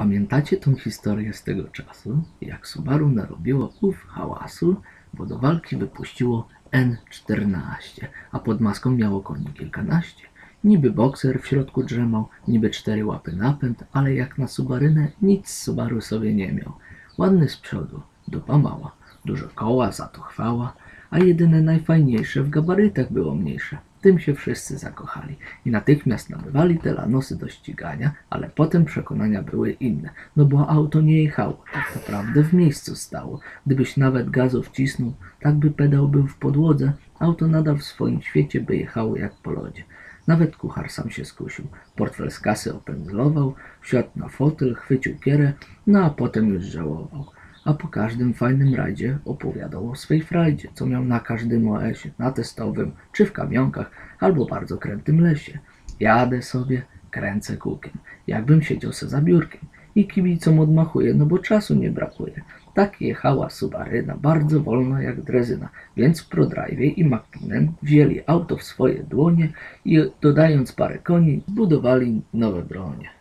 Pamiętacie tą historię z tego czasu, jak Subaru narobiło ów hałasu, bo do walki wypuściło N14, a pod maską miało koni kilkanaście. Niby bokser w środku drzemał, niby cztery łapy napęd, ale jak na Subarynę nic Subaru sobie nie miał. Ładny z przodu, dupa mała, dużo koła, za to chwała, a jedyne najfajniejsze w gabarytach było mniejsze. Tym się wszyscy zakochali i natychmiast nabywali te lanosy do ścigania, ale potem przekonania były inne, no bo auto nie jechało, tak naprawdę w miejscu stało. Gdybyś nawet gazu wcisnął, tak by pedał był w podłodze, auto nadal w swoim świecie by jechało jak po lodzie. Nawet kuchar sam się skusił. Portfel z kasy opędzlował, wsiadł na fotel, chwycił kierę, no a potem już żałował. A po każdym fajnym rajdzie opowiadał o swej frajdzie, co miał na każdym OS-ie, na testowym, czy w kamionkach, albo bardzo krętym lesie. Jadę sobie, kręcę kółkiem, jakbym siedział se za biurkiem. I kibicom odmachuję, no bo czasu nie brakuje. Tak jechała Subaryna, bardzo wolna jak drezyna, więc ProDrive i McKinnon wzięli auto w swoje dłonie i dodając parę koni, zbudowali nowe bronie.